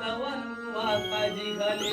सवन वाताजी घाली